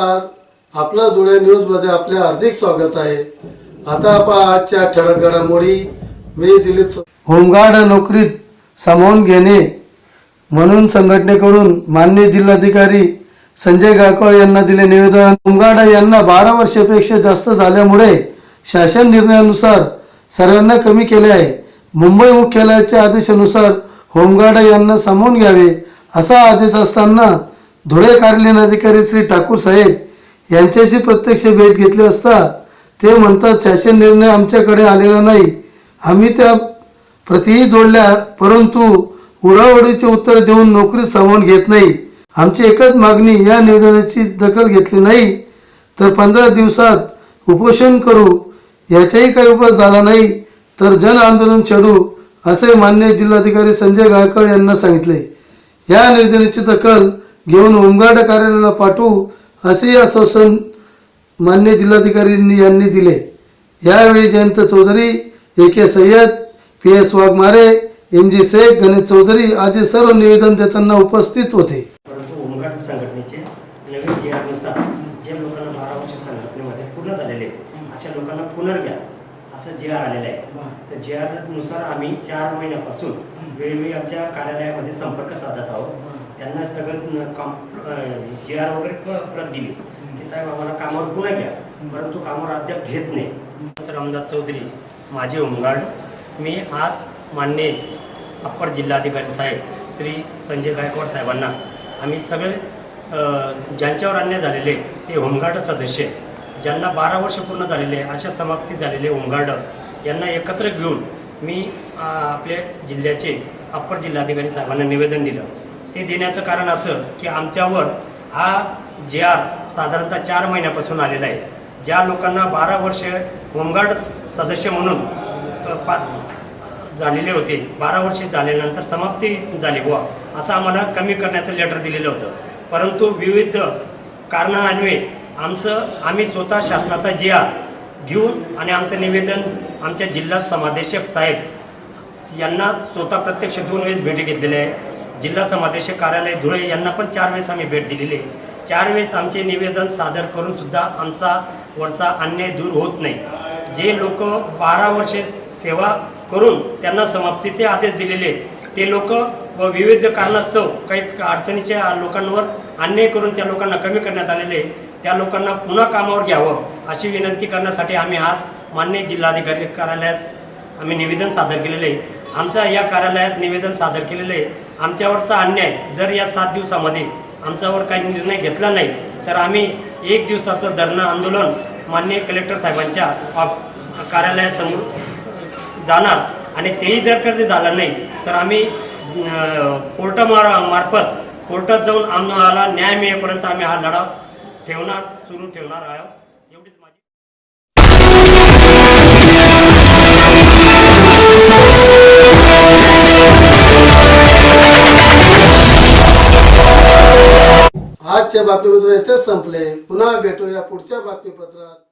आपलं जुळे न्यूजमध्ये आपले हार्दिक स्वागत आहे. आता आपण आजच्या ठळक घडामोडी. मी दिलीप होमगार्ड नोकरीत सामावून घेणे म्हणून संघटनेकडून मान्य जिल्हाधिकारी संजय गायकवाड यांना दिले निवेदन. होमगार्ड यांना बारा वर्षापेक्षा जास्त झाल्यामुळे शासन निर्णयानुसार सर्वांना कमी केले आहे. मुंबई मुख्यालयाच्या आदेशानुसार होमगार्ड यांना सामावून घ्यावे असा आदेश असताना धुळे कार्यालयीन अधिकारी श्री ठाकूर साहेब यांच्याशी प्रत्यक्ष भेट घेतली असता ते म्हणतात शासन निर्णय आमच्याकडे आलेला नाही. आम्ही त्या प्रतिही जोडल्या परंतु उडावडीचे उत्तर देऊन नोकरीत सामावून घेत नाही. आमची एकच मागणी या निवेदनाची दखल घेतली नाही तर पंधरा दिवसात उपोषण करू याचाही काही उपाय झाला नाही तर जन आंदोलन छेडू असे मान्य जिल्हाधिकारी संजय गायकवाड यांना सांगितले. या निवेदनाची दखल घेऊन होमगार्ड कार्यालयाला पाठवू असे आश्वासन मान्य जिल्हाधिकारी यांनी दिले. यावेळी Jayant Chaudhari A K Sayyad P S Waghmare M G Shaikh Ganesh Chaudhari आदी सर्व निवेदन देताना उपस्थित होते. परंतु होमगार्ड संघटनेचे नवीन जे लोकांना बारा वर्ष संघटनेमध्ये पूर्ण झालेले अशा लोकांना पुनर्घ्या असं जे आर आलेलं आहे. तर जे नुसार आम्ही चार महिन्यापासून वेळोवेळी आमच्या कार्यालयामध्ये संपर्क साधत आहोत. त्यांना सगळं कॉम जे आर वगैरे प्रत दिली. की साहेब आम्हाला कामावर पुन्हा घ्या. परंतु कामावर अद्याप घेत नाही. तर रामदास चौधरी माझे होमगार्ड मी आज मान्य अप्पर जिल्हाधिकारी साहेब श्री संजय गायकवाड साहेबांना आम्ही सगळे ज्यांच्यावर अन्याय झालेले ते होमगार्ड सदस्य ज्यांना बारा वर्ष पूर्ण झालेले अशा समाप्ती झालेले होमगार्ड यांना एकत्र घेऊन मी आपल्या जिल्ह्याचे अप्पर जिल्हाधिकारी साहेबांना निवेदन दिलं. ते देण्याचं कारण असं की आमच्यावर हा जे आर साधारणतः चार महिन्यापासून आलेला आहे. ज्या लोकांना बारा वर्ष होमगार्ड सदस्य म्हणून पा झालेले होते बारा वर्षे झाल्यानंतर समाप्ती झाली बुवा असं आम्हाला कमी करण्याचं लेटर दिलेलं होतं. परंतु विविध कारणान्वये आमचं आम्ही स्वतः शासनाचा जे आर घेऊन आणि आमचं निवेदन आमच्या जिल्हा समादेशक साहेब यांना स्वतः प्रत्यक्ष दोन वेळेस भेटी घेतलेले आहे जिल्हा समादेशक कार्यालय धुळे यांना पण चार वेळेस आम्ही भेट दिलेली आहे. चार वेळेस आमचे निवेदन सादर करून सुद्धा आमचा वरचा अन्याय दूर होत नाही. जे लोक बारा वर्षे सेवा करून त्यांना समाप्तीचे आदेश दिलेले आहेत ते लोक व विविध कारणास्तव काही अडचणीच्या लोकांवर अन्याय करून त्या लोकांना कमी करण्यात आलेले आहे. त्या लोकांना पुन्हा कामावर घ्यावं अशी विनंती करण्यासाठी आम्ही आज मान्य जिल्हाधिकारी कार्यालयास आम्ही निवेदन सादर केलेलं आहे. आमच्या या कार्यालयात निवेदन सादर केलेलं आहे. आमच्यावरचा अन्याय जर या सात दिवसामध्ये आमच्यावर काही निर्णय घेतला नाही तर आम्ही एक दिवसाचं धरणं आंदोलन मान्य कलेक्टर साहेबांच्या कार्यालयासमोर जाणार. आणि तेही जर कधी झालं नाही तर आम्ही कोर्टामार मार्फत कोर्टात जाऊन आम्हाला न्याय मिळेपर्यंत आम्ही हा लढा ठेवणार सुरू ठेवणार आहोत. आजच्या बातमीपत्र इथेच संपले. पुन्हा भेटूया पुढच्या बातमीपत्रात.